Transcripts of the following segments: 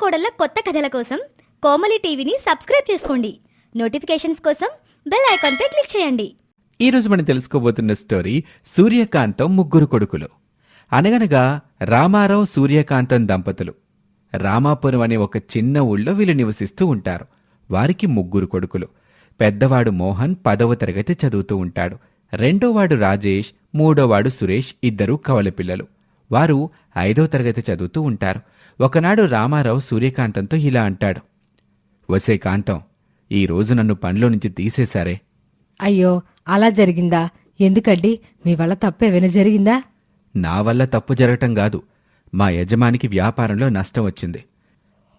కోడళ్ళ కొత్త కథల కోసం కోమలి టీవీని సబ్స్క్రైబ్ చేసుకోండి. నోటిఫికేషన్స్ కోసం బెల్ ఐకాన్పై క్లిక్ చేయండి. ఈ రోజు మనం తెలుసుకోబోతున్న స్టోరీ సూర్యకాంతం ముగ్గురు కొడుకులు. అనగనగా రామారావు సూర్యకాంతం దంపతులు. రామాపురం అనే ఒక చిన్న ఊళ్ళో వీళ్ళు నివసిస్తూ ఉంటారు. వారికి ముగ్గురు కొడుకులు. పెద్దవాడు మోహన్ పదవ తరగతి చదువుతూ ఉంటాడు. రెండోవాడు రాజేష్ మూడోవాడు సురేష్ ఇద్దరు కవల పిల్లలు. వారు ఐదో తరగతి చదువుతూ ఉంటారు. ఒకనాడు రామారావు సూర్యకాంతంతో ఇలా అంటాడు. వసే కాంతం ఈ రోజు నన్ను పనిలో నుంచి తీసేశారే. అయ్యో అలా జరిగిందా? ఎందుకండి మీ వల్ల తప్పేమైనా జరిగిందా? నా వల్ల తప్పు జరగటం కాదు. మా యజమానికి వ్యాపారంలో నష్టం వచ్చింది.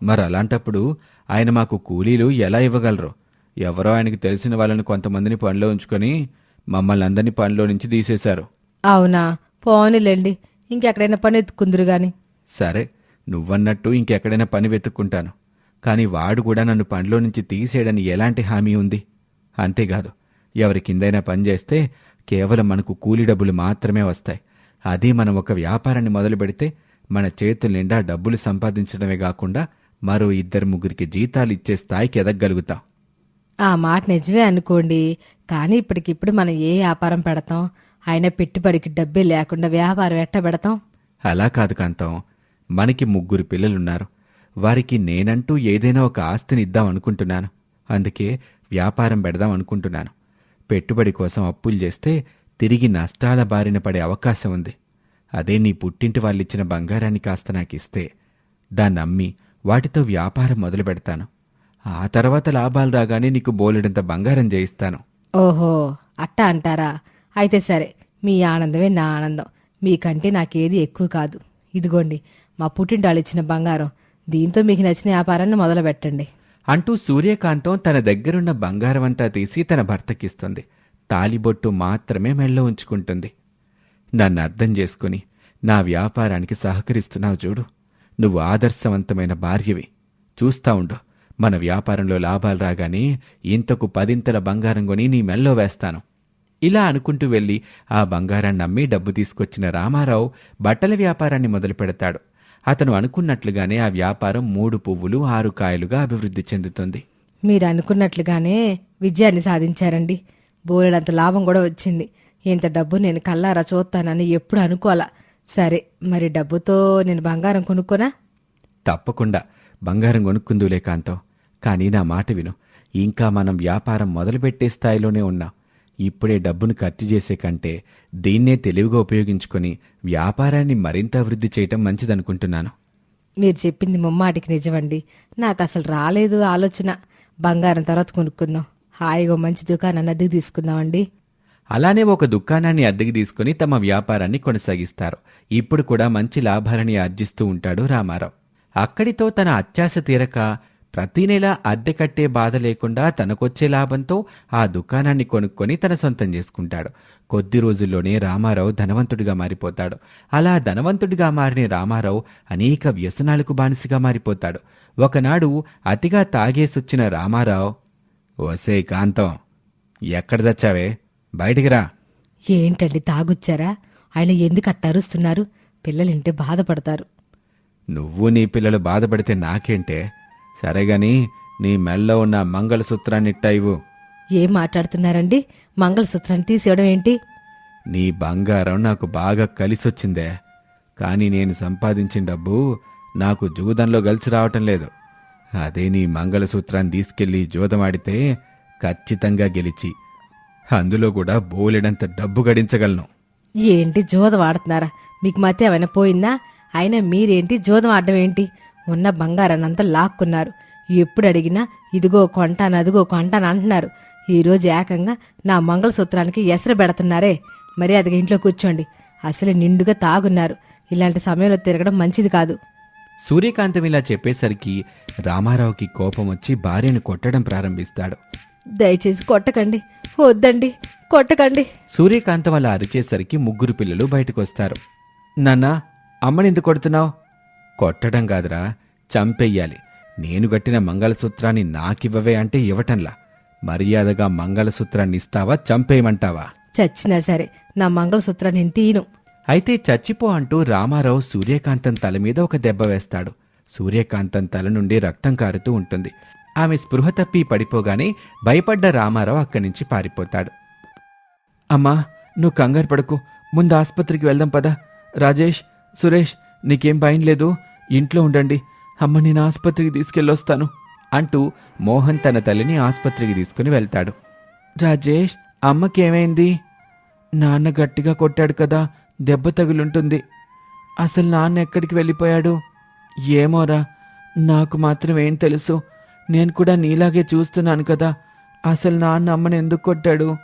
మరి అలాంటప్పుడు ఆయన మాకు కూలీలు ఎలా ఇవ్వగలరు? ఎవరో ఆయనకు తెలిసిన వాళ్ళని కొంతమందిని పనిలో ఉంచుకొని మమ్మల్ని అందరినీ పనిలో నుంచి తీసేశారు. అవునా? పోనీలేండి. ఇంకెక్కడైనా పని ఎత్తుకుందరు గాని. సరే నువ్వన్నట్టు ఇంకెక్కడైనా పని వెతుక్కుంటాను. కానీ వాడు కూడా నన్ను పనిలో నుంచి తీసేయడని ఎలాంటి హామీ ఉంది? అంతేకాదు ఎవరి కిందైనా పని చేస్తే కేవలం మనకు కూలి డబ్బులు మాత్రమే వస్తాయి. అదే మనం ఒక వ్యాపారాన్ని మొదలు పెడితే మన చేతుల నిండా డబ్బులు సంపాదించడమే కాకుండా మరో ఇద్దరు ముగ్గురికి జీతాలు ఇచ్చే స్థాయికి ఎదగలుగుతాం. ఆ మాట నిజమే అనుకోండి. కానీ ఇప్పటికిప్పుడు మనం ఏ వ్యాపారం పెడతాం? అయినా పెట్టుబడికి డబ్బే లేకుండా వ్యాపారం ఎట్ట పెడతాం అలా కాదు కాంతం. మనకి ముగ్గురు పిల్లలున్నారు. వారికి నేనంటూ ఏదైనా ఒక ఆస్తిని ఇద్దాం అనుకుంటున్నాను. అందుకే వ్యాపారం పెడదాం అనుకుంటున్నాను. పెట్టుబడి కోసం అప్పులు చేస్తే తిరిగి నష్టాల బారిన పడే అవకాశం ఉంది. అదే నీ పుట్టింటి వాళ్ళిచ్చిన బంగారాన్ని కాస్త నాకిస్తే దాన్ని అమ్మి వాటితో వ్యాపారం మొదలు పెడతాను. ఆ తర్వాత లాభాలు రాగానే నీకు బోలెడంత బంగారం చేయిస్తాను. ఓహో అట్ట అంటారా? అయితే సరే మీ ఆనందమే నా ఆనందం. మీకంటే నాకేది ఎక్కువ కాదు. ఇదిగోండి మా పుట్టింటాళ్ళు ఇచ్చిన బంగారం. దీంతో మీకు నచ్చిన వ్యాపారాన్ని మొదలు పెట్టండి అంటూ సూర్యకాంతం తన దగ్గరున్న బంగారమంతా తీసి తన భర్తకిస్తుంది. తాలిబొట్టు మాత్రమే మెళ్ళ ఉంచుకుంటుంది. నన్ను అర్థం చేసుకుని నా వ్యాపారానికి సహకరిస్తున్నావు చూడు. నువ్వు ఆదర్శవంతమైన భార్యవి. చూస్తా ఉండు మన వ్యాపారంలో లాభాలు రాగానే ఇంతకు పదింతల బంగారం కొని నీ మెల్లో వేస్తాను. ఇలా అనుకుంటూ వెళ్ళి ఆ బంగారాన్ని అమ్మి డబ్బు తీసుకొచ్చిన రామారావు బట్టల వ్యాపారాన్ని మొదలు పెడతాడు అతను అనుకున్నట్లుగానే ఆ వ్యాపారం మూడు పువ్వులు ఆరు కాయలుగా అభివృద్ధి చెందుతుంది. మీరు అనుకున్నట్లుగానే విజయాన్ని సాధించారండి. బోలెడంత లాభం కూడా వచ్చింది. ఇంత డబ్బు నేను కల్లారా చూస్తానని ఎప్పుడు అనుకోవాలా? సరే మరి డబ్బుతో నేను బంగారం కొనుక్కోనా? తప్పకుండా. బంగారం కొనుక్కుందులే కాంతం. కానీ నా మాట విను. ఇంకా మనం వ్యాపారం మొదలుపెట్టే స్థాయిలోనే ఉన్నాం. ఇప్పుడే డబ్బును ఖర్చు చేసే కంటే దీన్నే తెలివిగా ఉపయోగించుకొని వ్యాపారాన్ని మరింత అభివృద్ధి చేయటం మంచిదనుకుంటున్నాను. మీరు చెప్పింది ముమ్మాటికి నిజమండి. నాకు అసలు రాలేదు ఆలోచన. బంగారం తర్వాత కొనుక్కుందాం హాయిగా మంచి దుకాణాన్ని అద్దెకి తీసుకుందామండి. అలానే ఒక దుకాణాన్ని అద్దెకి తీసుకుని తమ వ్యాపారాన్ని కొనసాగిస్తారు. ఇప్పుడు కూడా మంచి లాభాలని ఆర్జిస్తూ ఉంటాడు రామారావు. అక్కడితో తన అత్యాశ తీరక ప్రతి నెల అద్దె కట్టే బాధ లేకుండా తనకొచ్చే లాభంతో ఆ దుకాణాన్ని కొనుక్కొని తన సొంతం చేసుకుంటాడు. కొద్ది రోజుల్లోనే రామారావు ధనవంతుడిగా మారిపోతాడు. అలా ధనవంతుడిగా మారిన రామారావు అనేక వ్యసనాలకు బానిసగా మారిపోతాడు. ఒకనాడు అతిగా తాగేసొచ్చిన రామారావు ఓసే కాంతం ఎక్కడ చచ్చావే? బయటికి రా. ఏంటండి తాగొచ్చారా? ఆయన ఎందుకు అట్ట అరుస్తున్నారు? పిల్లలింటే బాధపడతారు. నువ్వు నీ పిల్లలు బాధపడితే నాకేంటే? సరేగాని నీ మెల్ల ఉన్న మంగళసూత్రాన్ని ఇట్టా ఇవ్వు ఏం మాట్లాడుతున్నారండి? మంగళసూత్రాన్ని తీసేయడం ఏంటి? నీ బంగారం నాకు బాగా కలిసొచ్చిందే. కానీ నేను సంపాదించిన డబ్బు నాకు జూదంలో కలిసి రావటం లేదు. అదే నీ మంగళసూత్రాన్ని తీసుకెళ్ళి జూదమాడితే ఖచ్చితంగా గెలిచి అందులో కూడా బోలెడంత డబ్బు గడించగలను. ఏంటి జోదం ఆడుతున్నారా మీకు మతి ఏమైనా పోయిందా? అయినా మీరేంటి జోదం ఆడడం ఏంటి? ఉన్న బంగారాన్నంతా లాక్కున్నారు. ఎప్పుడు అడిగినా ఇదిగో కొంటాను అదిగో కొంటాను అంటున్నారు. ఈరోజు ఏకంగా నా మంగళసూత్రానికి ఎసరు పెడుతున్నారే. మరి అదిగా ఇంట్లో కూర్చోండి. అసలు నిండుగా తాగున్నారు. ఇలాంటి సమయంలో తిరగడం మంచిది కాదు. సూర్యకాంతం ఇలా చెప్పేసరికి రామారావుకి కోపం వచ్చి భార్యను కొట్టడం ప్రారంభిస్తాడు. దయచేసి కొట్టకండి. వద్దండి. కొట్టకండి. సూర్యకాంతం అలా అరిచేసరికి ముగ్గురు పిల్లలు బయటకొస్తారు. నాన్నా అమ్మని ఎందుకు కొడుతున్నావు? కొట్టడం కాదురా చంపెయ్యాలి. నేను గట్టిన మంగళసూత్రాన్ని నాకివ్వవే అంటే ఇవ్వటంలా. మర్యాదగా మంగళసూత్రాన్ని ఇస్తావా చంపేయమంటావా? చచ్చినా సరే నా మంగళసూత్రాన్ని నేను తీను అయితే చచ్చిపో అంటూ రామారావు సూర్యకాంతం తల మీద ఒక దెబ్బ వేస్తాడు. సూర్యకాంతం తల నుండి రక్తం కారుతూ ఉంటుంది. ఆమె స్పృహ తప్పి పడిపోగానే భయపడ్డ రామారావు అక్కడి నుంచి పారిపోతాడు. అమ్మా నువ్వు కంగారు పడకు. ముందు ఆసుపత్రికి వెళ్దాం పదా. రాజేష్ సురేష్ నీకేం భయం లేదు? ఇంట్లో ఉండండి. అమ్మ నేను ఆసుపత్రికి తీసుకెళ్ళొస్తాను అంటూ మోహన్ తన తల్లిని ఆసుపత్రికి తీసుకుని వెళ్తాడు. రాజేష్ అమ్మకేమైంది నాన్న గట్టిగా కొట్టాడు కదా దెబ్బ తగులుంటుంది. అసలు నాన్న ఎక్కడికి వెళ్ళిపోయాడు? ఏమోరా నాకు మాత్రం ఏం తెలుసు. నేను కూడా నీలాగే చూస్తున్నాను కదా అసలు నాన్న అమ్మని ఎందుకు కొట్టాడు?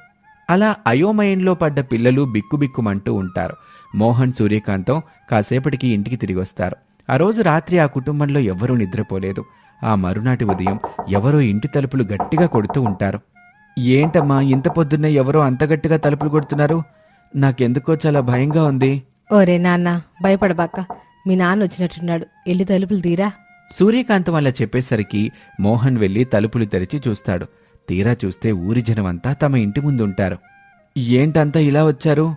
అలా అయోమయంలో పడ్డ పిల్లలు బిక్కుబిక్కుమంటూ ఉంటారు. మోహన్ సూర్యకాంతం కాసేపటికి ఇంటికి తిరిగి వస్తారు ఆ రోజు రాత్రి ఆ కుటుంబంలో ఎవరూ నిద్రపోలేదు. ఆ మరునాటి ఉదయం ఎవరో ఇంటి తలుపులు గట్టిగా కొడుతూ ఉంటారు. ఏంటమ్మా ఇంత పొద్దున్నే ఎవరో అంత గట్టిగా తలుపులు కొడుతున్నారు? నాకెందుకో చాలా భయంగా ఉంది. ఓరే నాన్న భయపడబాక. మీ నాన్న వచ్చినట్టున్నాడు. ఎల్లి తలుపులు తీరా? సూర్యకాంతం అలా చెప్పేసరికి మోహన్ వెళ్ళి తలుపులు తెరిచి చూస్తాడు. తీరా చూస్తే ఊరి జనమంతా తమ ఇంటి ముందు ఉంటారు ఏంటంతా ఇలా వచ్చారు?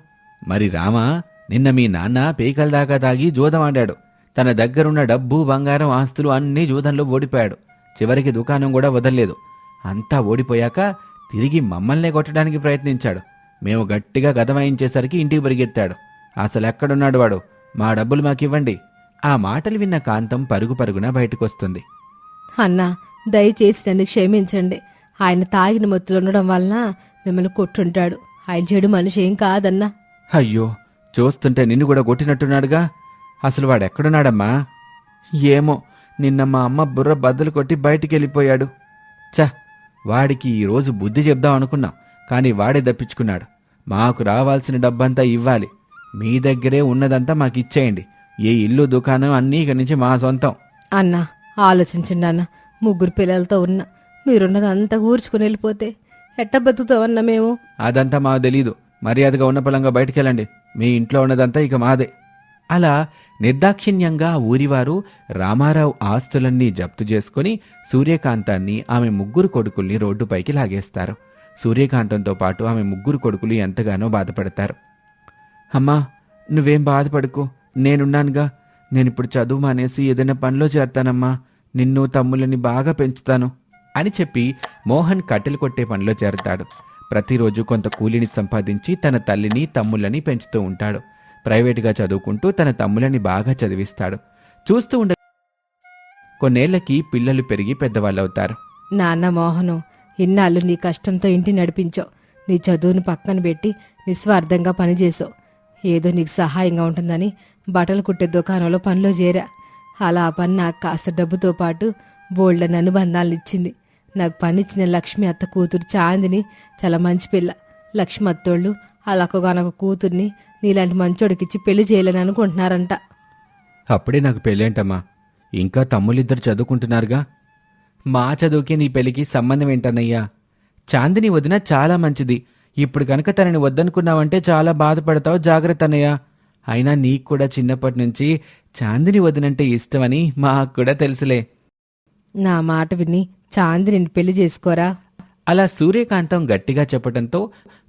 మరి రామా నిన్న మీ నాన్న పేకల దాకా తాగి జూదమాడాడు. తన దగ్గరున్న డబ్బు బంగారం ఆస్తులు అన్నీ జూదంలో ఓడిపోయాడు. చివరికి దుకాణం కూడా వదల్లేదు. అంతా ఓడిపోయాక తిరిగి మమ్మల్నే కొట్టడానికి ప్రయత్నించాడు. మేము గట్టిగా గదమాయించేసరికి ఇంటికి పరిగెత్తాడు. అసలు ఎక్కడున్నాడు వాడు? మా డబ్బులు మాకివ్వండి. ఆ మాటలు విన్న కాంతం పరుగు పరుగున బయటకొస్తుంది. అన్నా దయచేసి నన్ను క్షమించండి. ఆయన తాగిన మొత్తులు ఉండడం వలన మిమ్మల్ని కొట్టుంటాడు. ఆయన చెడు మనిషి ఏం కాదన్నా. అయ్యో చూస్తుంటే నిన్ను కూడా కొట్టినట్టున్నాడుగా. అసలు వాడెక్కడున్నాడమ్మా? ఏమో నిన్న మా అమ్మ బుర్ర బద్దలు కొట్టి బయటికి వెళ్ళిపోయాడు చ వాడికి ఈరోజు బుద్ధి చెప్దాం అనుకున్నాం కానీ వాడే దప్పించుకున్నాడు. మాకు రావాల్సిన డబ్బంతా ఇవ్వాలి. మీ దగ్గరే ఉన్నదంతా మాకు ఇచ్చేయండి. ఏ ఇల్లు దుకాణం అన్నీ ఇక నుంచి మా సొంతం. అన్నా ఆలోచించండి అన్న ముగ్గురు పిల్లలతో ఉన్నా మీరున్నదంతా ఊర్చుకుని వెళ్ళిపోతే ఎట్ట బతుకుతామన్నా మేము? అదంతా మాకు తెలీదు. మర్యాదగా ఉన్న పొలంగా బయటికెళ్ళండి. మీ ఇంట్లో ఉన్నదంతా ఇక మాదే. అలా నిర్దాక్షిణ్యంగా ఊరివారు రామారావు ఆస్తులన్నీ జప్తు చేసుకుని సూర్యకాంతాన్ని ఆమె ముగ్గురు కొడుకుల్ని రోడ్డుపైకి లాగేస్తారు. సూర్యకాంతంతో పాటు ఆమె ముగ్గురు కొడుకులు ఎంతగానో బాధపడతారు. అమ్మా నువ్వేం బాధపడకు. నేనున్నానుగా. నేనిప్పుడు చదువు మానేసి ఏదైనా పనిలో చేరతానమ్మా. నిన్ను తమ్ములని బాగా పెంచుతాను అని చెప్పి మోహన్ కట్టెలు కొట్టే పనిలో చేరతాడు. ప్రతిరోజు కొంత కూలిని సంపాదించి తన తల్లిని తమ్ముళ్ళని పెంచుతూ ఉంటాడు. ప్రైవేటుగా చదువుకుంటూ తన తమ్ములని బాగా చదివిస్తాడు. చూస్తూ ఉండ కొన్నేళ్ళకి పిల్లలు పెరిగి పెద్దవాళ్ళవుతారు. నాన్న మోహను ఇన్నాళ్ళు నీ కష్టంతో ఇంటి నడిపించావు నీ చదువును పక్కన పెట్టి నిస్వార్థంగా పనిచేసావు ఏదో నీకు సహాయంగా ఉంటుందని బట్టలు కుట్టే దుకాణంలో పనిలో చేరా. అలా ఆ పని నాకు కాస్త డబ్బుతో పాటు బోల్డన్ అనుబంధాలను ఇచ్చింది. నాకు పనిచ్చిన లక్ష్మి అత్త కూతురు చాందిని చాలా మంచి పిల్ల. లక్ష్మి అత్తోళ్ళు అలాకొగానొక కూతుర్ని నీలాంటి మంచోడికిచ్చి పెళ్ళి చేయాలని అనుకుంటున్నారంట. అప్పుడే నాకు పెళ్ళేంటమ్మా? ఇంకా తమ్ముళ్ళిద్దరు చదువుకుంటున్నారుగా? మా చదువుకి నీ పెళ్ళికి సంబంధం ఏంటన్నయ్యా? చాందిని వదిన చాలా మంచిది. ఇప్పుడు కనుక తనని వద్దనుకున్నావంటే చాలా బాధపడతావు జాగ్రత్త అన్నయ్య. అయినా నీకు కూడా చిన్నప్పటి నుంచి చాందిని వదినంటే ఇష్టమని మాకు కూడా తెలుసులే. నా మాట విని చాందిని పెళ్ళి చేసుకోరా? అలా సూర్యకాంతం గట్టిగా చెప్పడంతో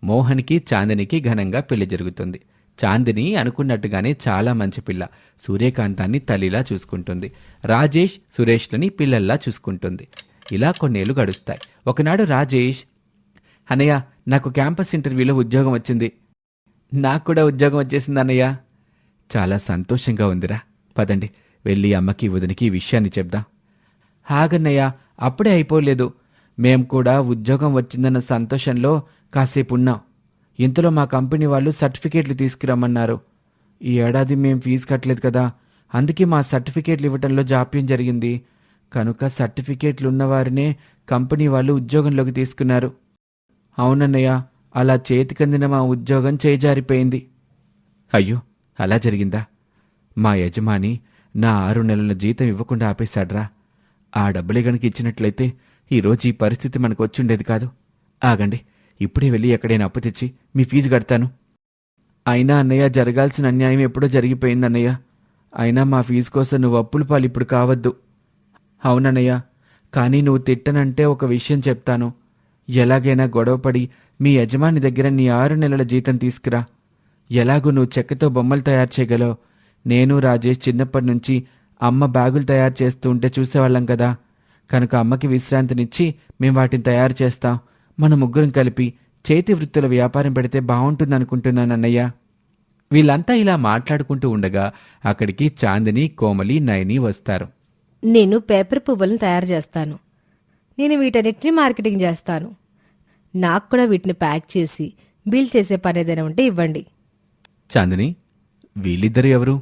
మోహన్కి చాందినికి ఘనంగా పెళ్ళి జరుగుతుంది. చాందిని అనుకున్నట్టుగానే చాలా మంచి పిల్ల. సూర్యకాంతాన్ని తల్లిలా చూసుకుంటుంది. రాజేష్ సురేష్లని పిల్లల్లా చూసుకుంటుంది. ఇలా కొన్నేళ్ళు గడుస్తాయి. ఒకనాడు రాజేష్ అన్నయ్య నాకు క్యాంపస్ ఇంటర్వ్యూలో ఉద్యోగం వచ్చింది. నాకు కూడా ఉద్యోగం వచ్చేసింది అన్నయ్య. చాలా సంతోషంగా ఉందిరా. పదండి వెళ్ళి అమ్మకి వదినికి ఈ విషయాన్ని చెప్దాం. హాగన్నయ్య అప్పుడే అయిపోలేదు. మేం కూడా ఉద్యోగం వచ్చిందన్న సంతోషంలో కాసేపు ఉన్నాం ఇంతలో మా కంపెనీ వాళ్ళు సర్టిఫికేట్లు తీసుకురమ్మన్నారు. ఈ ఏడాది మేం ఫీజు కట్టలేదు కదా అందుకే మా సర్టిఫికేట్లు ఇవ్వటంలో జాప్యం జరిగింది. కనుక సర్టిఫికేట్లు ఉన్నవారినే కంపెనీ వాళ్ళు ఉద్యోగంలోకి తీసుకున్నారు. అవునన్నయ్య అలా చేతికందిన మా ఉద్యోగం చేజారిపోయింది. అయ్యో అలా జరిగిందా? మా యజమాని నా ఆరు నెలల జీతం ఇవ్వకుండా ఆపేశాడ్రా. ఆ డబ్బులే గనుక ఇచ్చినట్లయితే ఈరోజు ఈ పరిస్థితి మనకు వచ్చుండేది కాదు. ఆగండి ఇప్పుడే వెళ్ళి ఎక్కడైనా అప్పు తెచ్చి మీ ఫీజు కడతాను. అయినా అన్నయ్య జరగాల్సిన అన్యాయం ఎప్పుడో జరిగిపోయింది అన్నయ్య. అయినా మా ఫీజు కోసం నువ్వు అప్పుల పాలు ఇప్పుడు కావద్దు. అవునన్నయ్య కానీ నువ్వు తిట్టనంటే ఒక విషయం చెప్తాను. ఎలాగైనా గొడవపడి మీ యజమాని దగ్గర నీ ఆరు నెలల జీతం తీసుకురా. ఎలాగూ నువ్వు చెక్కతో బొమ్మలు తయారు చేయగలవు. నేను రాజేష్ చిన్నప్పటి నుంచి అమ్మ బ్యాగులు తయారు చేస్తూ ఉంటే చూసేవాళ్ళం కదా. కనుక అమ్మకి విశ్రాంతినిచ్చి మేము వాటిని తయారు చేస్తాం. మన ముగ్గురం కలిపి చేతి వృత్తుల వ్యాపారం పెడితే బాగుంటుందనుకుంటున్నాను అన్నయ్య వీళ్ళంతా ఇలా మాట్లాడుకుంటూ ఉండగా అక్కడికి చాందిని కోమలి నయని వస్తారు. నేను పేపర్ పువ్వులను తయారు చేస్తాను. నేను వీటన్నిటిని మార్కెటింగ్ చేస్తాను. నాకు కూడా వీటిని ప్యాక్ చేసి బిల్ చేసే పని ఏదైనా ఉంటే ఇవ్వండి. చాందిని వీళ్ళిద్దరు ఎవరు?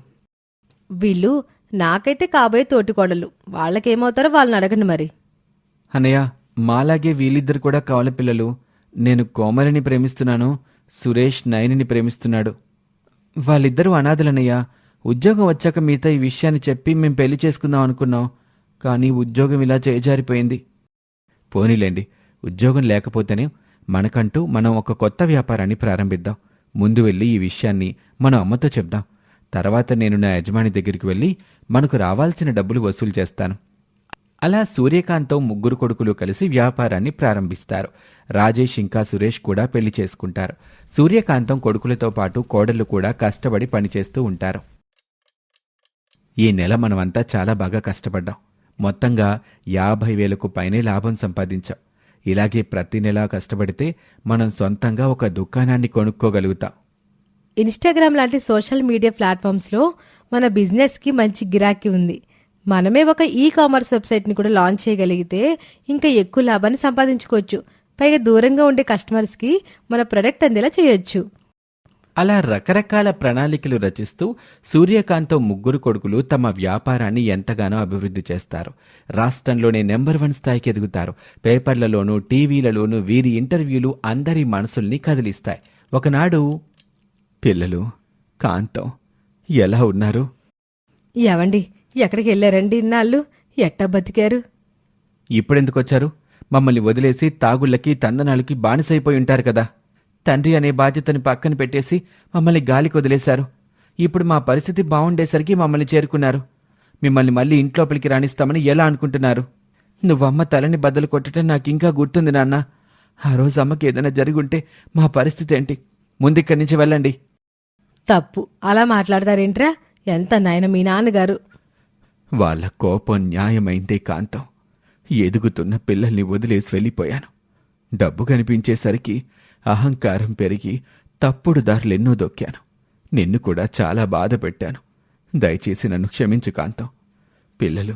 వీళ్ళు నాకైతే కాబోయే తోటికోడలు వాళ్ళకేమవుతారో వాళ్ళని అడగండి మరి. అన్నయ్య మాలాగే వీళ్ళిద్దరు కూడా కవల పిల్లలు. నేను కోమలిని ప్రేమిస్తున్నాను సురేష్ నయనిని ప్రేమిస్తున్నాడు. వాళ్ళిద్దరూ అనాథలన్నయ్య ఉద్యోగం వచ్చాక మీతో ఈ విషయాన్ని చెప్పి మేం పెళ్ళి చేసుకుందాం అనుకున్నాం కానీ ఉద్యోగం ఇలా చేజారిపోయింది. పోనీలేండి ఉద్యోగం లేకపోతేనే మనకంటూ మనం ఒక కొత్త వ్యాపారాన్ని ప్రారంభిద్దాం. ముందు వెళ్ళి ఈ విషయాన్ని మన అమ్మతో చెప్దాం. తర్వాత నేను నా యజమాని దగ్గరికి వెళ్ళి మనకు రావాల్సిన డబ్బులు వసూలు చేస్తాను. అలా సూర్యకాంతం ముగ్గురు కొడుకులు కలిసి వ్యాపారాన్ని ప్రారంభిస్తారు. రాజేష్ ఇంకా సురేష్ కూడా పెళ్ళి చేసుకుంటారు. సూర్యకాంతం కొడుకులతో పాటు కోడళ్ళు కూడా కష్టపడి పనిచేస్తూ ఉంటారు. ఈ నెల మనమంతా చాలా బాగా కష్టపడ్డాం. మొత్తంగా యాభై వేలకు పైనే లాభం సంపాదించాం. ఇలాగే ప్రతి నెలా కష్టపడితే మనం సొంతంగా ఒక దుకాణాన్ని కొనుక్కోగలుగుతాం. ఇన్స్టాగ్రామ్ లాంటి సోషల్ మీడియా ప్లాట్ఫామ్స్లో మన బిజినెస్కి మంచి గిరాకీ ఉంది. మనమే ఒక ఈ కామర్స్ వెబ్సైట్ని కూడా లాంచ్ చేయగలిగితే ఇంకా ఎక్కువ లాభాన్ని సంపాదించుకోవచ్చు. పైగా దూరంగా ఉండే కస్టమర్స్కి మన ప్రొడక్ట్ అందేలా చేయొచ్చు. అలా రకరకాల ప్రణాళికలు రచిస్తూ సూర్యకాంతం ముగ్గురు కొడుకులు తమ వ్యాపారాన్ని ఎంతగానో అభివృద్ధి చేస్తారు. రాష్ట్రంలోనే నెంబర్ వన్ స్థాయికి ఎదుగుతారు. పేపర్లలోనూ టీవీలలోనూ వీరి ఇంటర్వ్యూలు అందరి మనసుల్ని కదిలిస్తాయి. ఒకనాడు పిల్లలు కాంతం ఎలా ఉన్నారు? ఏవండి? ఎక్కడికి వెళ్ళారండి ఇన్నాళ్ళు? ఎట్టా బతికారు? ఇప్పుడెందుకొచ్చారు? మమ్మల్ని వదిలేసి తాగుళ్ళకి తందనాలకి బానిసైపోయి ఉంటారు కదా. తండ్రి అనే బాధ్యతని పక్కన పెట్టేసి మమ్మల్ని గాలికి వదిలేశారు. ఇప్పుడు మా పరిస్థితి బాగుండేసరికి మమ్మల్ని చేరుకున్నారు. మిమ్మల్ని మళ్ళీ ఇంట్లోపలికి రాణిస్తామని ఎలా అనుకుంటున్నారు? నువ్వమ్మ తలని బద్దలు కొట్టడం నాకు ఇంకా గుర్తుంది నాన్న. ఆ రోజు అమ్మకి ఏదైనా జరుగుంటే మా పరిస్థితి ఏంటి? ముందిక్కడి నుంచి వెళ్ళండి. తప్పు. అలా మాట్లాడతారేంట్రా? ఎంత నాయన మీ నాన్నగారు? వాళ్ళ కోపం న్యాయమైందే కాంతం. ఎదుగుతున్న పిల్లల్ని వదిలేసి వెళ్ళిపోయాను. డబ్బు కనిపించేసరికి అహంకారం పెరిగి తప్పుడు దారులెన్నో దొక్కాను. నిన్ను కూడా చాలా బాధ పెట్టాను. దయచేసి నన్ను క్షమించు కాంతం. పిల్లలు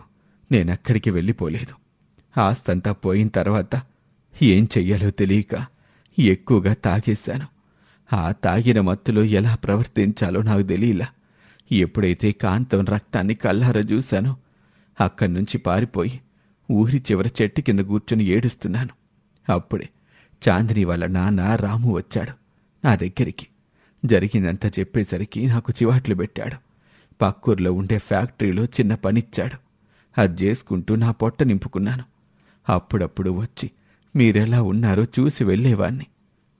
నేనక్కడికి వెళ్ళిపోలేదు. ఆస్తంతా పోయిన తర్వాత ఏం చెయ్యాలో తెలియక ఎక్కువగా తాగేశాను. ఆ తాగిన మత్తులో ఎలా ప్రవర్తించాలో నాకు తెలియలా ఎప్పుడైతే కాంతం రక్తాన్ని కల్లారా చూశానో అక్కడి నుంచి పారిపోయి ఊరి చివర చెట్టు కింద కూర్చుని ఏడుస్తున్నాను. అప్పుడే చాందిని వాళ్ళ నాన్న రాము వచ్చాడు నా దగ్గరికి. జరిగిందంతా చెప్పేసరికి నాకు చివాట్లు పెట్టాడు. పక్కూర్లో ఉండే ఫ్యాక్టరీలో చిన్న పనిచ్చాడు. అది చేసుకుంటూ నా పొట్ట నింపుకున్నాను. అప్పుడప్పుడు వచ్చి మీరెలా ఉన్నారో చూసి వెళ్ళేవాణ్ణి.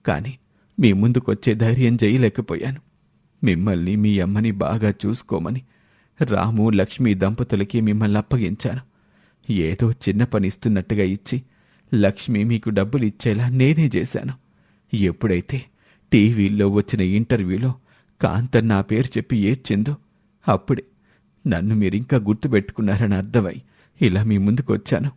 కానీ మీ ముందుకొచ్చే ధైర్యం చేయలేకపోయాను మిమ్మల్ని మీ అమ్మని బాగా చూసుకోమని రాము లక్ష్మి దంపతులకి మిమ్మల్ని అప్పగించాను. ఏదో చిన్న పని ఇస్తున్నట్టుగా ఇచ్చి లక్ష్మి మీకు డబ్బులు ఇచ్చేలా నేనే చేశాను. ఎప్పుడైతే టీవీల్లో వచ్చిన ఇంటర్వ్యూలో కాంతన్ నా పేరు చెప్పి ఏడ్చిందో అప్పుడే నన్ను మీరింకా గుర్తుపెట్టుకున్నారని అర్థమై ఇలా మీ ముందుకొచ్చాను.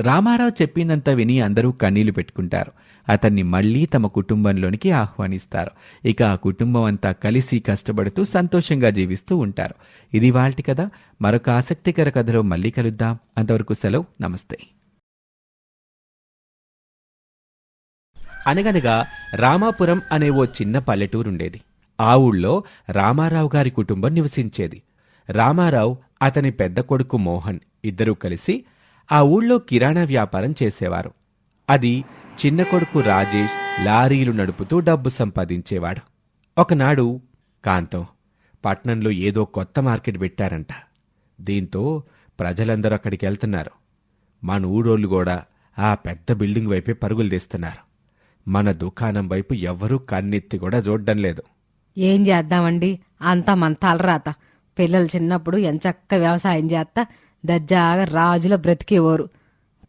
రామారావు చెప్పినంత విని అందరూ కన్నీళ్ళు పెట్టుకుంటారు. అతన్ని మళ్ళీ తమ కుటుంబంలోనికి ఆహ్వానిస్తారు. ఇక ఆ కుటుంబం అంతా కలిసి కష్టపడుతూ సంతోషంగా జీవిస్తూ ఉంటారు. ఇది వాళ్ళటి కథ. మరొక ఆసక్తికర కథలో మళ్ళీ కలుద్దాం. అంతవరకు సెలవు. నమస్తే. అనగనగా రామాపురం అనే ఓ చిన్న పల్లెటూరుండేది. ఆ ఊళ్ళో రామారావు గారి కుటుంబం నివసించేది. రామారావు అతని పెద్ద కొడుకు మోహన్ ఇద్దరూ కలిసి ఆ ఊళ్ళో కిరాణా వ్యాపారం చేసేవారు. అది చిన్న కొడుకు రాజేష్ లారీలు నడుపుతూ డబ్బు సంపాదించేవాడు. ఒకనాడు కాంతం పట్నంలో ఏదో కొత్త మార్కెట్ పెట్టారంట. దీంతో ప్రజలందరూ అక్కడికి వెళ్తున్నారు. మన ఊరోళ్ళు కూడా ఆ పెద్ద బిల్డింగ్ వైపే పరుగులు తీస్తున్నారు. మన దుకాణం వైపు ఎవ్వరూ కన్నెత్తి కూడా చూడడం లేదు. ఏం చేద్దామండి? అంతా మన తలరాత. పిల్లలు చిన్నప్పుడు ఎంచక్క వ్యవసాయం చేస్తా దజ్జాగా రాజుల బ్రతికేవారు.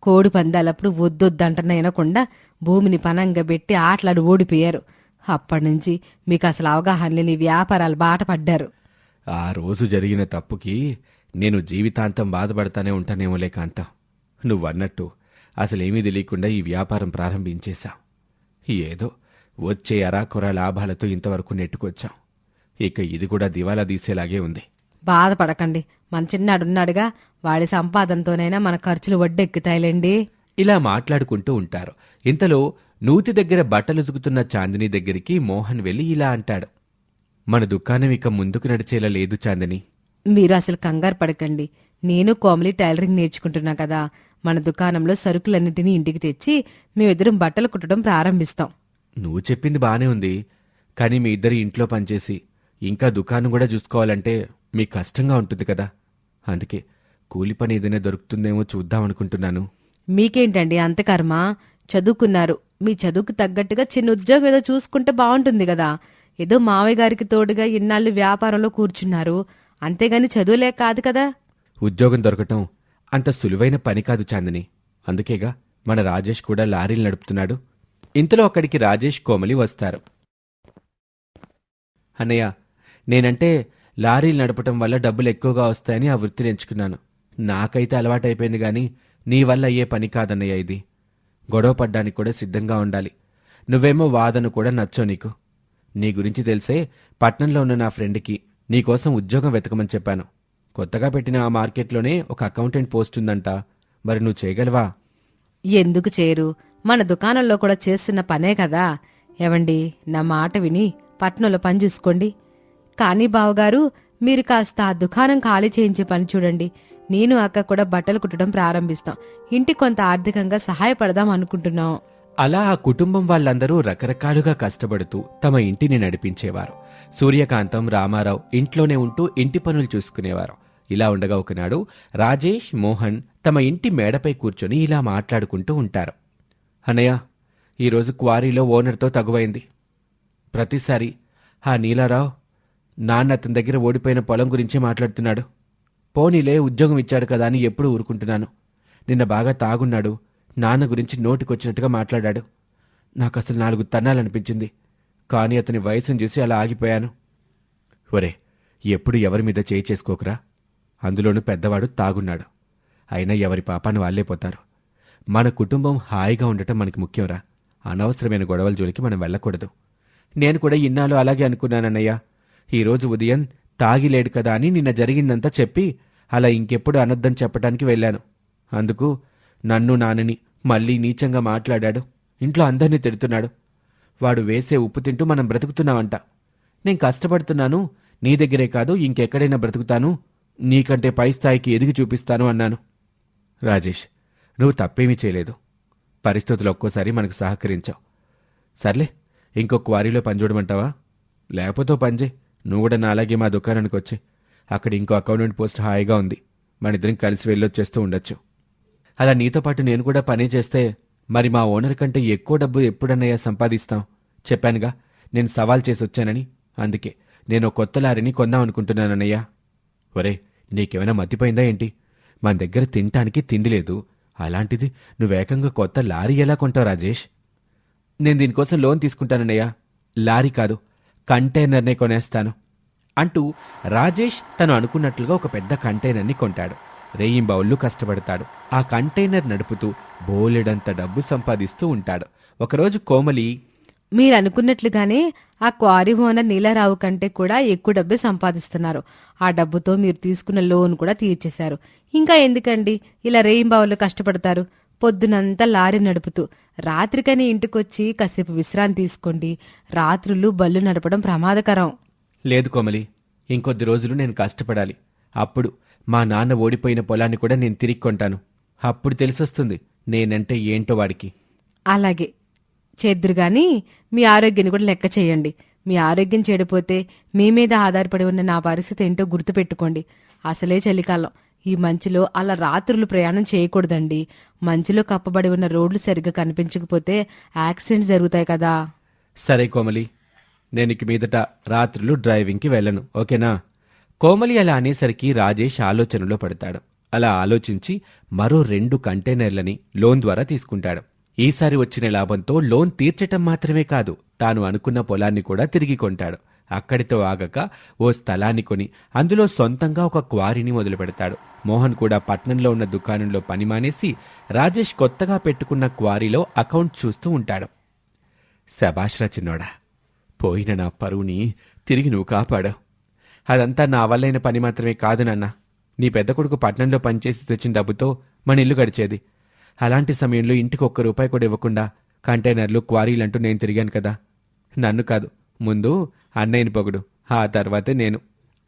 కోడి పందాలప్పుడు వద్దొద్దంటనే వినకుండా భూమిని పనంగా పెట్టి ఆటలాడి ఓడిపోయారు. అప్పటి నుంచి మీకు అసలు అవగాహన లేని వ్యాపారాలు బాట పడ్డారు ఆ రోజు జరిగిన తప్పుకి నేను జీవితాంతం బాధపడతానే ఉంటానేమోలే కాంతం. నువ్వన్నట్టు అసలేమీ తెలియకుండా ఈ వ్యాపారం ప్రారంభించేశాం. ఏదో వచ్చే అరాకొర లాభాలతో ఇంతవరకు నెట్టుకొచ్చాం. ఇక ఇది కూడా దివాలా తీసేలాగే ఉంది. బాధపడకండి. మన చిన్నాడున్నాడుగా వాడి సంపాదనతోనైనా మన ఖర్చులు వడ్డెక్కుతాయిలేండి. ఇలా మాట్లాడుకుంటూ ఉంటారు. ఇంతలో నూతి దగ్గర బట్టలు ఉతుకుతున్న చాందిని దగ్గరికి మోహన్ వెళ్ళి ఇలా అంటాడు. మన దుకాణం ఇక ముందుకు నడిచేలా లేదు చాందిని. మీరు అసలు కంగారు పడకండి. నేను కోమలి టైలరింగ్ నేర్చుకుంటున్నా కదా. మన దుకాణంలో సరుకులన్నిటినీ ఇంటికి తెచ్చి మేమిద్దరం బట్టలు కుట్టడం ప్రారంభిస్తాం. నువ్వు చెప్పింది బానే ఉంది. కానీ మీ ఇద్దరి ఇంట్లో పనిచేసి ఇంకా దుకాణం కూడా చూసుకోవాలంటే మీకు కష్టంగా ఉంటుంది కదా. అందుకే కూలి పని ఏదైనా దొరుకుతుందేమో చూద్దాం అనుకుంటున్నాను. మీకేంటండి అంత కర్మ? చదువుకున్నారు. మీ చదువుకు తగ్గట్టుగా చిన్న ఉద్యోగం ఏదో చూసుకుంటే బాగుంటుంది కదా. ఏదో మావయ్య గారికి తోడుగా ఇన్నాళ్ళు వ్యాపారంలో కూర్చున్నారు. అంతేగాని చదువులే కాదు కదా. ఉద్యోగం దొరకటం అంత సులువైన పని కాదు చాందిని. అందుకేగా మన రాజేష్ కూడా లారీలు నడుపుతున్నాడు. ఇంతలో అక్కడికి రాజేష్ కోమలి వస్తారు. అన్నయ్య నేనంటే లారీలు నడపటం వల్ల డబ్బులు ఎక్కువగా వస్తాయని ఆ వృత్తిని ఎంచుకున్నాను. నాకైతే అలవాటైపోయింది కానీ నీ వల్ల అయ్యే పని కాదన్నయ్య ఇది. గొడవ పడ్డానికి కూడా సిద్ధంగా ఉండాలి. నువ్వేమో వాదన కూడా నచ్చో నీకు. నీ గురించి తెలిసే పట్నంలో ఉన్న నా ఫ్రెండ్కి నీకోసం ఉద్యోగం వెతకమని చెప్పాను. కొత్తగా పెట్టిన ఆ మార్కెట్లోనే ఒక అకౌంటెంట్ పోస్ట్ ఉందంట. మరి నువ్వు చేయగలవా? ఎందుకు చేయరు? మన దుకాణంలో కూడా చేస్తున్న పనే కదా. ఏవండి నా మాట విని పట్నంలో పని చూసుకోండి. కానీ బావగారు మీరు కాస్త ఆ దుకాణం ఖాళీ చేయించే పని చూడండి. నేను అక్క కూడా బట్టలు కుట్టడం ప్రారంభిస్తాం. ఇంటి కొంత ఆర్థికంగా సహాయపడదాం అనుకుంటున్నాం. అలా ఆ కుటుంబం వాళ్ళందరూ రకరకాలుగా కష్టపడుతూ తమ ఇంటిని నడిపించేవారు. సూర్యకాంతం రామారావు ఇంట్లోనే ఉంటూ ఇంటి పనులు చూసుకునేవారు. ఇలా ఉండగా ఒకనాడు రాజేష్ మోహన్ తమ ఇంటి మేడపై కూర్చొని ఇలా మాట్లాడుకుంటూ ఉంటారు. అన్నయ్య ఈరోజు క్వారీలో ఓనర్తో తగువైంది. ప్రతిసారి ఆ నీలారావు నాన్న అతని దగ్గర ఓడిపోయిన పొలం గురించి మాట్లాడుతున్నాడు. పోనీలే ఉద్యోగం ఇచ్చాడు కదా అని ఎప్పుడూ ఊరుకుంటున్నాను. నిన్న బాగా తాగున్నాడు. నాన్న గురించి నోటికొచ్చినట్టుగా మాట్లాడాడు. నాకు అసలు నాలుగు తన్నాలనిపించింది. కానీ అతని వయసును చూసి అలా ఆగిపోయాను. ఒరే ఎప్పుడు ఎవరి మీద చేయి చేసుకోకురా? అందులోనూ పెద్దవాడు తాగున్నాడు. అయినా ఎవరి పాపాన్ని వాళ్ళే పోతారు. మన కుటుంబం హాయిగా ఉండటం మనకి ముఖ్యంరా. అనవసరమైన గొడవల జోలికి మనం వెళ్ళకూడదు. నేను కూడా ఇన్నాళ్ళు అలాగే అనుకున్నానన్నయ్య. ఈరోజు ఉదయం తాగిలేడు కదా అని నిన్న జరిగిందంతా చెప్పి అలా ఇంకెప్పుడు అనొద్దని చెప్పడానికి వెళ్ళాను. అందుకు నన్ను నాన్నని మళ్ళీ నీచంగా మాట్లాడాడు. ఇంట్లో అందరినీ తిడుతున్నాడు. వాడు వేసే ఉప్పు తింటూ మనం బ్రతుకుతున్నామంట. నేను కష్టపడుతున్నాను నీ దగ్గరే కాదు ఇంకెక్కడైనా బ్రతుకుతాను నీకంటే పై స్థాయికి ఎదిగి చూపిస్తాను అన్నాను. రాజేష్ నువ్వు తప్పేమీ చేయలేదు. పరిస్థితులు ఒక్కోసారి మనకు సహకరించావు. సర్లే ఇంకో క్వారీలో పనిచూడమంటావా లేకపోతే ఓ పని నువ్వు కూడా నా అలాగే మా దుకాణానికి వచ్చి. అక్కడ ఇంకో అకౌంటెంట్ పోస్ట్ హాయిగా ఉంది. మన ఇద్దరం కలిసి వెళ్ళొచ్చేస్తూ ఉండొచ్చు. అలా నీతో పాటు నేను కూడా పని చేస్తే మరి మా ఓనర్ కంటే ఎక్కువ డబ్బు ఎప్పుడన్నయ్యా సంపాదిస్తాం? చెప్పానుగా నేను సవాల్ చేసి వచ్చానని. అందుకే నేను కొత్త లారీని కొందాం అనుకుంటున్నానన్నయ్యా. ఒరే నీకేమైనా మతిపోయిందా ఏంటి? మన దగ్గర తినటానికి తిండి లేదు. అలాంటిది నువ్వేకంగా కొత్త లారీ ఎలా కొంటావు రాజేష్? నేను దీనికోసం లోన్ తీసుకుంటానన్నయ్యా. లారీ కాదు కంటైనర్నే కొనేస్తాను అంటూ రాజేష్ తను అనుకున్నట్లుగా ఒక పెద్ద కంటైనర్ని కొంటాడు. రేయింబౌళ్ళు కష్టపడతాడు. ఆ కంటైనర్ నడుపుతూ బోలెడంత డబ్బు సంపాదిస్తూ ఉంటాడు. ఒకరోజు కోమలి మీరు అనుకున్నట్లుగానే ఆ క్వారీ ఓనర్ నీలారావు కంటే కూడా ఎక్కువ డబ్బే సంపాదిస్తున్నారు. ఆ డబ్బుతో మీరు తీసుకున్న లోన్ కూడా తీర్చేశారు. ఇంకా ఎందుకండి? ఇలా రేయింబావులు కష్టపడతారు. పొద్దునంతా లారీ నడుపుతూ రాత్రికని ఇంటికొచ్చి కాసేపు విశ్రాంతి తీసుకోండి. రాత్రులు బళ్ళు నడపడం ప్రమాదకరం. లేదు కోమలి ఇంకొద్ది రోజులు నేను కష్టపడాలి. అప్పుడు మా నాన్న ఓడిపోయిన పొలాన్ని కూడా నేను తిరిగి కొంటాను. అప్పుడు తెలిసొస్తుంది నేనంటే ఏంటో వాడికి. అలాగే. చేద్దురు గాని మీ ఆరోగ్యాన్ని కూడా లెక్క చేయండి. మీ ఆరోగ్యం చెడిపోతే మీ మీద ఆధారపడి ఉన్న నా పరిస్థితి ఏంటో గుర్తుపెట్టుకోండి. అసలే చలికాలం. ఈ మంచులో అలా రాత్రులు ప్రయాణం చేయకూడదండి. మంచులో కప్పబడి ఉన్న రోడ్లు సరిగ్గా కనిపించకపోతే యాక్సిడెంట్స్ జరుగుతాయి కదా. సరే కోమలి నేను ఇక మీదట రాత్రులు డ్రైవింగ్కి వెళ్ళను ఓకేనా? కోమలి అలా అనేసరికి రాజేష్ ఆలోచనలో పడతాడు. అలా ఆలోచించి మరో రెండు కంటైనర్లని లోన్ ద్వారా తీసుకుంటాడు. ఈసారి వచ్చిన లాభంతో లోన్ తీర్చటం మాత్రమే కాదు తాను అనుకున్న పొలాన్ని కూడా తిరిగి కొంటాడు. అక్కడితో ఆగక ఓ స్థలాన్ని కొని అందులో సొంతంగా ఒక క్వారీని మొదలు పెడతాడు మోహన్ కూడా పట్నంలో ఉన్న దుకాణంలో పని మానేసి రాజేష్ కొత్తగా పెట్టుకున్న క్వారీలో అకౌంట్ చూస్తూ ఉంటాడు. శబాష్రా చిన్నోడా పోయిన నా పరువుని తిరిగి నువ్వు కాపాడావు అదంతా నా వల్లైన పని మాత్రమే కాదు నాన్న. నీ పెద్ద కొడుకు పట్నంలో పనిచేసి తెచ్చిన డబ్బుతో మన ఇల్లు గడిచేది. అలాంటి సమయంలో ఇంటికి ఒక్క రూపాయి కూడా ఇవ్వకుండా కంటైనర్లు క్వారీలంటూ నేను తిరిగాను కదా. నన్ను కాదు ముందు అన్నయ్యని పొగుడు. ఆ తర్వాతే నేను.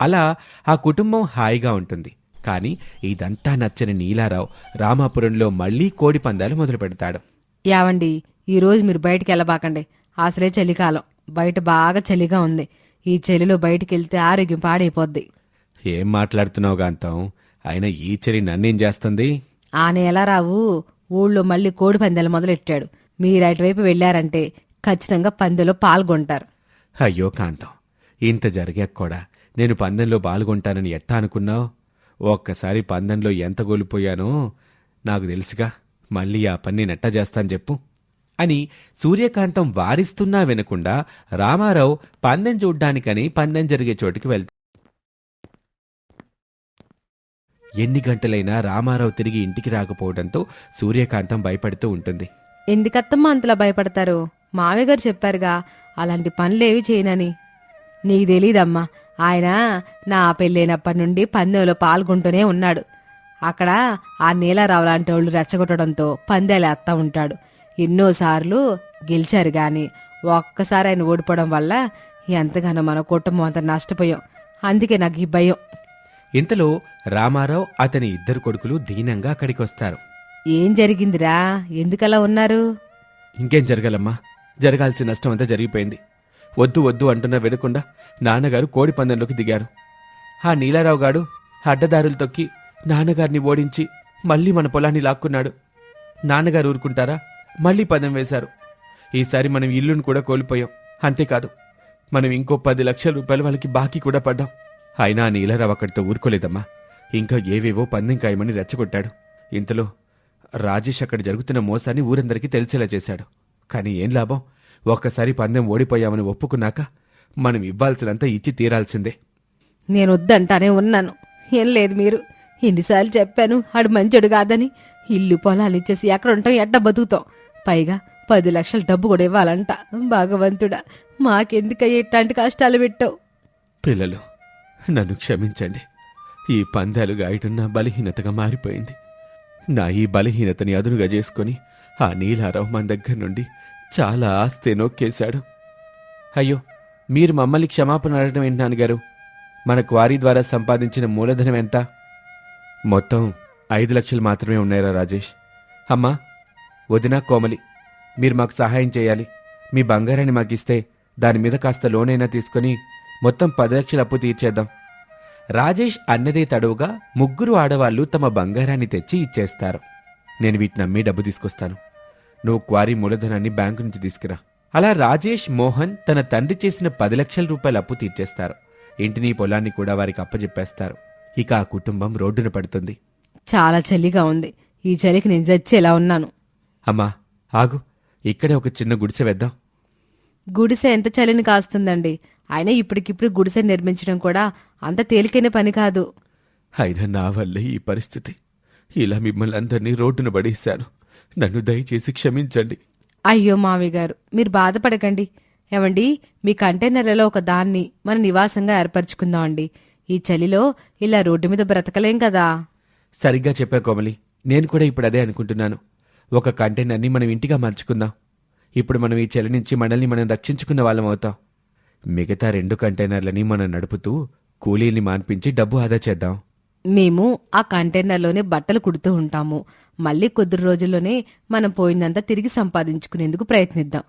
అలా ఆ కుటుంబం హాయిగా ఉంటుంది. కానీ ఇదంతా నచ్చని నీలారావు రామాపురంలో మళ్ళీ కోడి పందాలు మొదలు పెడతాడు. యావండి ఈ రోజు మీరు బయటికి వెళ్ళబాకండి. అసలే చలికాలం. బయట బాగా చలిగా ఉంది. ఈ చలిలో బయటికి వెళ్తే ఆరోగ్యం పాడైపోద్ది. ఏం మాట్లాడుతున్నావు గాంతం? అయినా ఈ చెరి నన్నేం చేస్తుంది? ఆ నెల రావు? ఊళ్ళో మళ్ళీ కోడి పందాలు మొదలెట్టాడు. మీరు అటువైపు వెళ్ళారంటే ఖచ్చితంగా పందెలో పాల్గొంటారు. అయ్యో కాంతం ఇంత జరిగాక కూడా నేను పందెంలో పాల్గొంటానని ఎట్టా అనుకున్నావు? ఒక్కసారి పందెంలో ఎంత కోల్పోయానో నాకు తెలుసుగా. మళ్ళీ ఆ పని నేను ఎట్టా చేస్తాను చెప్పు అని సూర్యకాంతం వారిస్తున్నా వినకుండా రామారావు పందెం చూడ్డానికని పందెం జరిగే చోటుకి వెళ్తా ఎన్ని గంటలైనా రామారావు తిరిగి ఇంటికి రాకపోవడంతో సూర్యకాంతం భయపడుతూ ఉంటుంది. ఎందుకత్తమ్మ అంతలా భయపడతారు? మామయ్య గారు చెప్పారుగా అలాంటి పనులేవి చేయనని. నీకు తెలీదమ్మా ఆయన నా పెళ్ళైనప్పటి నుండి పందెంలో పాల్గొంటూనే ఉన్నాడు. అక్కడ ఆ నీలారావు లాంటి వాళ్ళు రెచ్చగొట్టడంతో పందేలు వేస్తా ఉంటాడు. ఎన్నోసార్లు గెలిచారు గాని ఒక్కసారి ఆయన ఓడిపోవడం వల్ల ఎంతగానో మన కుటుంబం అంతా నష్టపోయాం. అందుకే నాకు ఈ భయం. ఇంతలో రామారావు అతని ఇద్దరు కొడుకులు దీనంగా అక్కడికి వస్తారు ఏం జరిగిందిరా? ఎందుకలా ఉన్నారు? ఇంకేం జరగాలమ్మా? జరగాల్సిన నష్టం అంతా జరిగిపోయింది. వద్దు వద్దు అంటున్నా వినకుండా నాన్నగారు కోడి పందెంలోకి దిగారు. ఆ నీలారావు గాడు అడ్డదారులు తొక్కి నాన్నగారిని ఓడించి మళ్ళీ మన పొలాన్ని లాక్కున్నాడు. నాన్నగారు ఊరుకుంటారా? మళ్ళీ పందెం వేశారు. ఈసారి మనం ఇల్లును కూడా కోల్పోయాం. అంతేకాదు మనం ఇంకో పది లక్షల రూపాయలు వాళ్ళకి బాకీ కూడా పడ్డాం. అయినా నీలారావు అక్కడితో ఊరుకోలేదమ్మా. ఇంకా ఏవేవో పందెం కాయమని రెచ్చగొట్టాడు. ఇంతలో రాజేష్ అక్కడ జరుగుతున్న మోసాన్ని ఊరందరికీ తెలిసేలా చేశాడు. కానీ ఏం లాభం? ఒక్కసారి పందెం ఓడిపోయామని ఒప్పుకున్నాక మనం ఇవ్వాల్సినంత ఇచ్చి తీరాల్సిందే. నేను వద్దంటానే ఉన్నాను. ఏం లేదు మీరు. ఎన్నిసార్లు చెప్పాను ఆడు మంచోడు కాదని. ఇల్లు పొలాలు ఇచ్చేసి ఎక్కడ ఉంటాం ఎట్ట బతుకుతాం. పైగా పది లక్షల డబ్బు కూడా ఇవ్వాలంట. భగవంతుడా మాకెందుకయ్యే ఇట్లాంటి కష్టాలు పెట్టావు? పిల్లలు నన్ను క్షమించండి. ఈ పందాలు గాయటం నా బలహీనతగా మారిపోయింది. నా ఈ బలహీనతని అదునుగా చేసుకొని ఆ నీలారావు మన దగ్గర నుండి చాలా ఆస్తి నొక్కేశాడు. అయ్యో మీరు మమ్మల్ని క్షమాపణ అడగడం ఏంటి నాన్నగారు? మన క్వారీ ద్వారా సంపాదించిన మూలధనం ఎంత? మొత్తం ఐదు లక్షలు మాత్రమే ఉన్నాయరా రాజేష్. అమ్మా వదినా కోమలి మీరు మాకు సహాయం చేయాలి. మీ బంగారాన్ని మాకు ఇస్తే దాని మీద కాస్త లోనైనా తీసుకొని మొత్తం పది లక్షల అప్పు తీర్చేద్దాం. రాజేష్ అన్నదే తడవుగా ముగ్గురు ఆడవాళ్ళు తమ బంగారాన్ని తెచ్చి ఇచ్చేస్తారు. నేను వీటిని అమ్మి డబ్బు తీసుకొస్తాను. నువ్వు క్వారీ మూలధనాన్ని బ్యాంకు నుంచి తీసుకురా. అలా రాజేష్ మోహన్ తన తండ్రి చేసిన పది లక్షల రూపాయల అప్పు తీర్చేస్తారు. ఇంటిని పొలాన్ని కూడా వారికి అప్పజెప్పేస్తారు. ఇక ఆ కుటుంబం రోడ్డున పడుతుంది. చాలా చలిగా ఉంది. ఈ చలికి నేను చచ్చేలా ఉన్నాను? అమ్మా ఆగు. ఇక్కడే ఒక చిన్న గుడిసె వేద్దాం. గుడిసె ఎంత చలిని కాస్తుందండి. అయినా ఇప్పటికిప్పుడు గుడిసె నిర్మించడం కూడా అంత తేలికైన పని కాదు. అయినా నా వల్లే ఈ పరిస్థితి. ఇలా మిమ్మల్ని అందరినీ రోడ్డున పడేశాను. నన్ను దయచేసి క్షమించండి. అయ్యో మావి గారు మీరు బాధపడకండి. ఏమండి మీ కంటైనర్లలో ఒక దాన్ని మన నివాసంగా ఏర్పరచుకుందామండి ఈ చలిలో ఇలా రోడ్డు మీద బ్రతకలేం కదా? సరిగ్గా చెప్పా కోమలి. నేను కూడా ఇప్పుడు అదే అనుకుంటున్నాను. ఒక కంటైనర్ని మనం ఇంటిగా మార్చుకుందాం. ఇప్పుడు మనం ఈ చలి నుంచి మనల్ని మనం రక్షించుకున్న వాళ్ళం అవుతాం. మిగతా రెండు కంటైనర్లని మనం నడుపుతూ కూలీల్ని మాన్పించి డబ్బు ఆదా చేద్దాం. మేము ఆ కంటైనర్లోనే బట్టలు కుడుతూ ఉంటాము. మళ్ళీ కొద్ది రోజుల్లోనే మనం పోయిందంతా తిరిగి సంపాదించుకునేందుకు ప్రయత్నిద్దాం.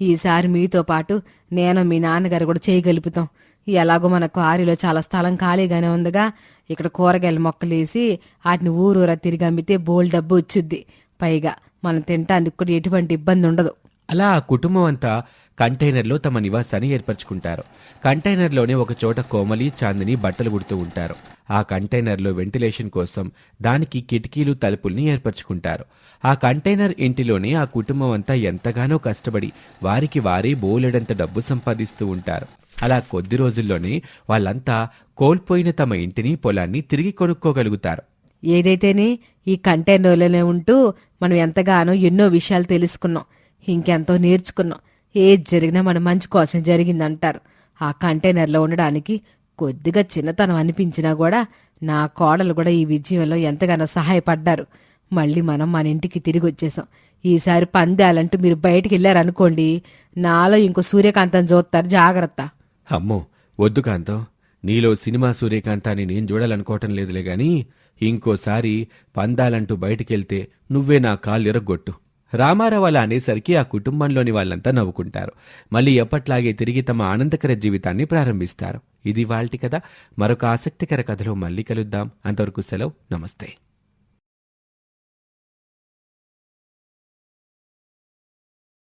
ఈసారి మీతో పాటు నేను మీ నాన్నగారు కూడా చేయగలుగుతాం ఎలాగో మన క్వారీలో చాలా స్థలం ఖాళీగానే ఉందిగా. ఇక్కడ కూరగాయల మొక్కలేసి వాటిని ఊరూరా తిరిగి అమ్మితే బోల్ డబ్బు వచ్చుద్ది. పైగా మనం తింటానికి కూడా ఎటువంటి ఇబ్బంది ఉండదు అలా ఆ కుటుంబం అంతా కంటైనర్లో తమ నివాసాన్ని ఏర్పరచుకుంటారు. కంటైనర్లోనే ఒక చోట కోమలి చాందిని బట్టలు కుడుతూ ఉంటారు. ఆ కంటైనర్లో వెంటిలేషన్ కోసం దానికి కిటికీలు తలుపుల్ని ఏర్పరచుకుంటారు. ఆ కంటైనర్ ఇంటిలోనే ఆ కుటుంబం అంతా ఎంతగానో కష్టపడి వారికి వారే బోలెడంత డబ్బు సంపాదిస్తూ ఉంటారు. అలా కొద్ది రోజుల్లోనే వాళ్ళంతా కోల్పోయిన తమ ఇంటిని పొలాన్ని తిరిగి కొనుక్కోగలుగుతారు. ఏదైతేనే ఈ కంటైనర్లోనే ఉంటూ మనం ఎంతగానో ఎన్నో విషయాలు తెలుసుకున్నాం. ఇంకెంతో నేర్చుకున్నాం. ఏది జరిగినా మన మంచి కోసం జరిగిందంటారు. ఆ కంటైనర్లో ఉండడానికి కొద్దిగా చిన్నతనం అనిపించినా కూడా నా కోడలు కూడా ఈ విజయంలో ఎంతగానో సహాయపడ్డారు. మళ్ళీ మనం మన ఇంటికి తిరిగి వచ్చేసాం. ఈసారి పందాలంటూ మీరు బయటికి వెళ్ళారనుకోండి నాలో ఇంకో సూర్యకాంతం చూస్తారు. జాగ్రత్త. అమ్మో వద్దు కాంతం. నీలో సినిమా సూర్యకాంతాన్ని నేను చూడాలనుకోవటం లేదులే గాని ఇంకోసారి పందాలంటూ బయటికెళ్తే నువ్వే నా కాళ్ళు ఎరగొట్టు. రామారావు అలా అనేసరికి ఆ కుటుంబంలోని వాళ్ళంతా నవ్వుకుంటారు. మళ్ళీ ఎప్పట్లాగే తిరిగి తమ ఆనందకర జీవితాన్ని ప్రారంభిస్తారు. ఇది వాళ్ళటి కథ. మరొక ఆసక్తికర కథలో మళ్ళీ కలుద్దాం. అంతవరకు సెలవు. నమస్తే.